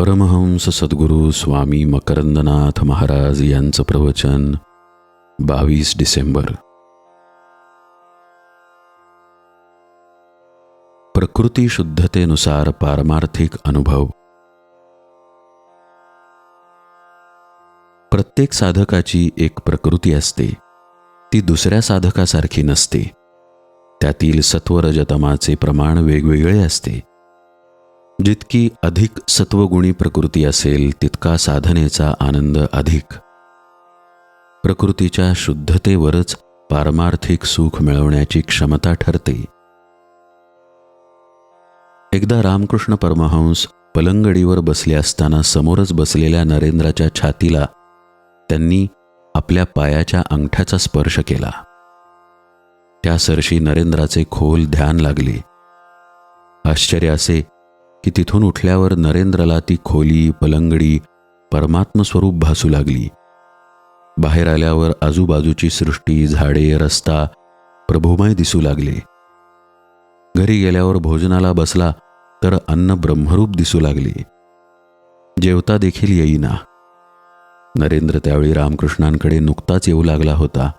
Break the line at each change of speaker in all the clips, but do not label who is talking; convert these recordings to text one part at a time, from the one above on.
परमहंस सद्गुरू स्वामी मकरंदनाथ महाराज यांचं प्रवचन बावीस डिसेंबर. प्रकृती शुद्धतेनुसार पारमार्थिक अनुभव. प्रत्येक साधकाची एक प्रकृती असते. ती दुसऱ्या साधकासारखी नसते. त्यातील सत्वरजतमाचे प्रमाण वेगवेगळे असते. जितकी अधिक सत्वगुणी प्रकृती असेल तितका साधनेचा आनंद अधिक. प्रकृतीच्या शुद्धतेवरच पारमार्थिक सुख मिळवण्याची क्षमता ठरते. एकदा रामकृष्ण परमहंस पलंगडीवर बसले असताना समोरच बसलेल्या नरेंद्राच्या छातीला त्यांनी आपल्या पायाच्या अंगठ्याचा स्पर्श केला. त्या सरशी नरेंद्राचे खोल ध्यान लागले. आश्चर्य असे की तिथून उठल्यावर नरेंद्रला ती खोली पलंगडी परमात्मस्वरूप भासू लागली. बाहेर आल्यावर आजूबाजूची सृष्टी झाडे रस्ता प्रभुमय दिसू लागले. घरी गेल्यावर भोजनाला बसला तर अन्न ब्रह्मरूप दिसू लागले. जेवता देखील येईना. नरेंद्र त्यावेळी रामकृष्णांकडे नुकताच येऊ लागला होता.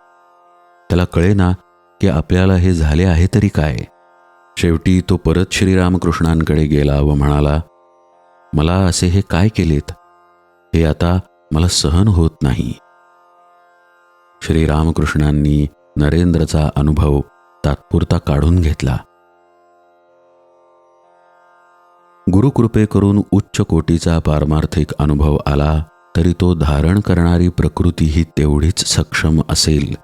त्याला कळेना की आपल्याला हे झाले आहे तरी काय. शेवटी तो परत श्रीरामकृष्णांकडे गेला व म्हणाला मला असे हे काय केलेत? हे आता मला सहन होत नाही. श्रीरामकृष्णांनी नरेंद्रचा अनुभव तात्पुरता काढून घेतला. गुरुकृपे करून उच्च कोटीचा पारमार्थिक अनुभव आला तरी तो धारण करणारी प्रकृतीही तेवढीच सक्षम असेल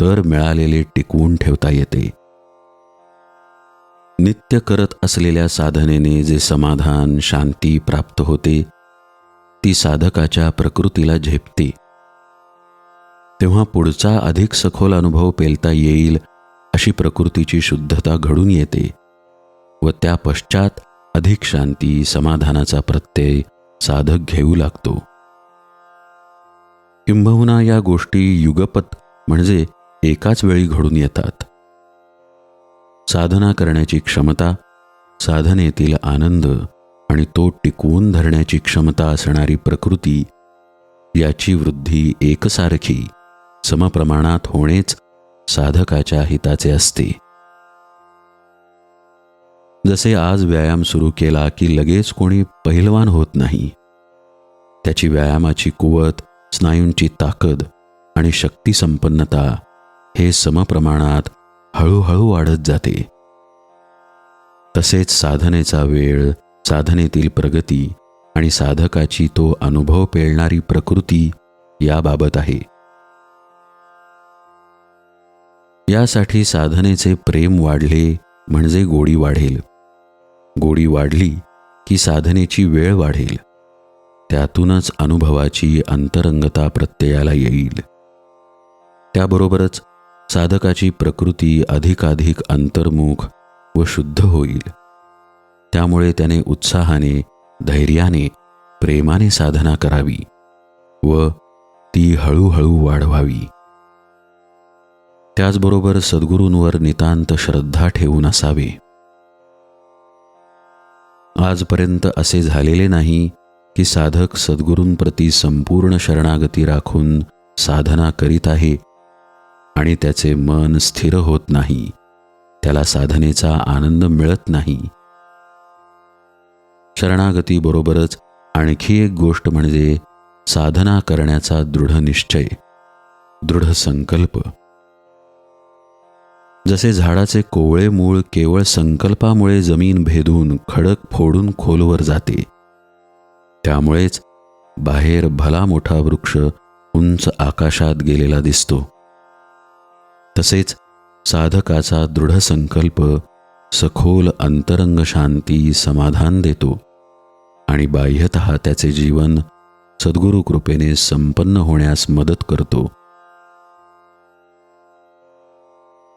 तर मिळालेले टिकवून ठेवता येते. नित्य करत असलेल्या साधनेने जे समाधान शांती प्राप्त होते ती साधकाच्या प्रकृतीला झेपते. तेव्हा पुढचा अधिक सखोल अनुभव पेलता येईल अशी प्रकृतीची शुद्धता घडून येते व त्या पश्चात अधिक शांती समाधानाचा प्रत्यय साधक घेऊ लागतो. किंबहुना या गोष्टी युगपत म्हणजे एकाच वेळी घडून येतात. साधना करण्याची क्षमता साधनेतील आनंद आणि तो टिकवून धरण्याची क्षमता असणारी प्रकृती याची वृद्धी एकसारखी समप्रमाणात होणेच साधकाच्या हिताचे असते. जसे आज व्यायाम सुरू केला की लगेच कोणी पहिलवान होत नाही. त्याची व्यायामाची कुवत स्नायूंची ताकद आणि शक्तिसंपन्नता हे समप्रमाणात हळूहळू वाढत जाते. तसेच साधनेचा वेळ साधनेतील प्रगती आणि साधकाची तो अनुभव पेळणारी प्रकृती याबाबत आहे. यासाठी साधनेचे प्रेम वाढले म्हणजे गोडी वाढेल. गोडी वाढली की साधनेची वेळ वाढेल. त्यातूनच अनुभवाची अंतरंगता प्रत्ययाला येईल. त्याबरोबरच साधकाची प्रकृती अधिकाधिक अंतर्मुख व शुद्ध होईल. त्यामुळे त्याने उत्साहाने धैर्याने प्रेमाने साधना करावी व ती हळूहळू वाढवावी. त्याचबरोबर सद्गुरूंवर नितांत श्रद्धा ठेवून असावे. आजपर्यंत असे झालेले नाही की साधक सद्गुरूंप्रती संपूर्ण शरणागती राखून साधना करीत आहे आणि त्याचे मन स्थिर होत नाही. त्याला साधनेचा आनंद मिळत नाही. शरणागतीबरोबरच आणखी एक गोष्ट म्हणजे साधना करण्याचा दृढ निश्चय दृढ संकल्प. जसे झाडाचे कोवळे मूळ केवळ संकल्पामुळे जमीन भेदून खडक फोडून खोलवर जाते त्यामुळेच बाहेर भला मोठा वृक्ष उंच आकाशात गेलेला दिसतो. तसेच साधकाचा दृढ संकल्प सखोल अंतरंग शांती समाधान देतो आणि बाह्यत त्याचे जीवन सद्गुरू कृपेने संपन्न होण्यास मदत करतो.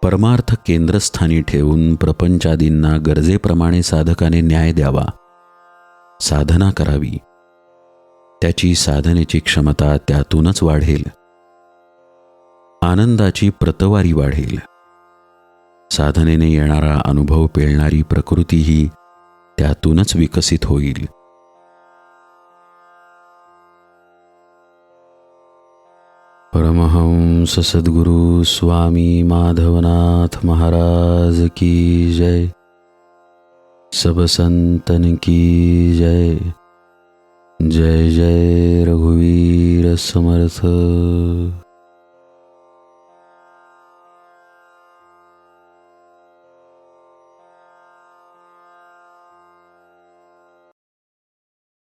परमार्थ केंद्रस्थानी ठेवून प्रपंचादींना गरजेप्रमाणे साधकाने न्याय द्यावा. साधना करावी. त्याची साधनेची क्षमता त्यातूनच वाढेल. आनंदाची प्रतवारी वाढेल. साधनेने येणारा अनुभव पेलणारी प्रकृतीही त्यातूनच विकसित होईल. परमहंस सद्गुरु स्वामी माधवनाथ महाराज की जय. सब संतन की जय. जय जय रघुवीर समर्थ.